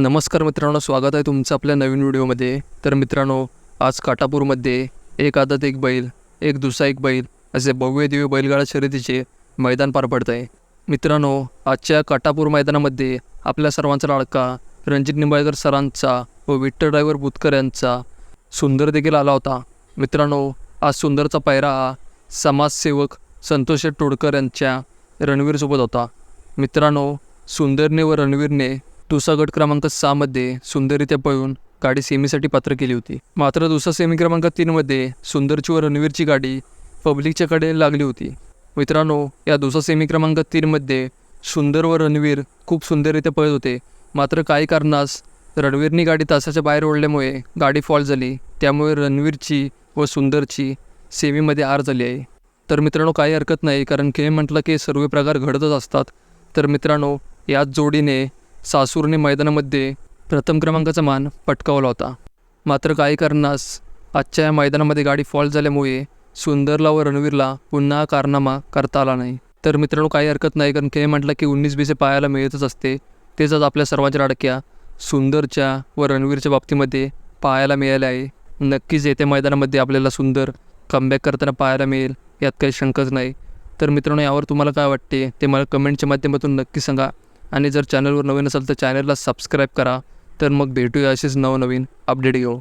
नमस्कार मित्रांनो स्वागत आहे तुमचं आपल्या नवीन व्हिडिओमध्ये. तर मित्रांनो आज काटापूरमध्ये एक आदत एक बैल एक दुसरा एक बैल असे भव्य दिव्य बैलगाडा शर्यतीचे मैदान पार पडत आहे. मित्रांनो आजच्या काटापूर मैदानामध्ये आपल्या सर्वांचा लाडका रणजित निंबाळकर सरांचा व विठ्ठल ड्रायव्हर बुतकर यांचा सुंदर देखील आला होता. मित्रांनो आज सुंदरचा पायरा हा समाजसेवक संतोष टोडकर यांच्या रणवीरसोबत होता. मित्रांनो सुंदरने व रणवीरने टुसा गट क्रमांक सहामध्ये सुंदररित्या पळून गाडी सेमीसाठी पात्र केली होती. मात्र दुसरा सेमी क्रमांक तीनमध्ये सुंदरची व रणवीरची गाडी पब्लिकच्याकडे लागली होती. मित्रांनो या दुसरा सेमी क्रमांक तीनमध्ये सुंदर व रणवीर खूप सुंदररित्या पळत होते. मात्र काही कारणास रणवीरनी गाडी तासाच्या बाहेर ओढल्यामुळे गाडी फॉल झाली. त्यामुळे रणवीरची व सुंदरची सेमीमध्ये आर झाली आहे. तर मित्रांनो काही हरकत नाही कारण खेळ म्हटलं की सर्व प्रकार घडतच असतात. तर मित्रांनो याच जोडीने सासूरने मैदानामध्ये प्रथम क्रमांकाचा मान पटकावला होता. मात्र काही कारणास आजच्या या मैदानामध्ये गाडी फॉल झाल्यामुळे सुंदरला व रणवीरला पुन्हा कारनामा करता आला नाही. तर मित्रांनो काही हरकत नाही कारण खेळ म्हटलं की उन्नीस बीसे पाहायला मिळतच असते. तेच आज आपल्या सर्वांच्या लाडक्या सुंदरच्या व रणवीरच्या बाबतीमध्ये पाहायला मिळाले आहे. नक्कीच येत्या मैदानामध्ये आपल्याला सुंदर कमबॅक करताना पाहायला मिळेल यात काही शंकाच नाही. तर मित्रांनो यावर तुम्हाला काय वाटते ते मला कमेंटच्या माध्यमातून नक्की सांगा. आणि जर चॅनलवर नवीन असाल तर चॅनलला सबस्क्राईब करा. तर मग भेटूया असेच नवनवीन अपडेट घेऊ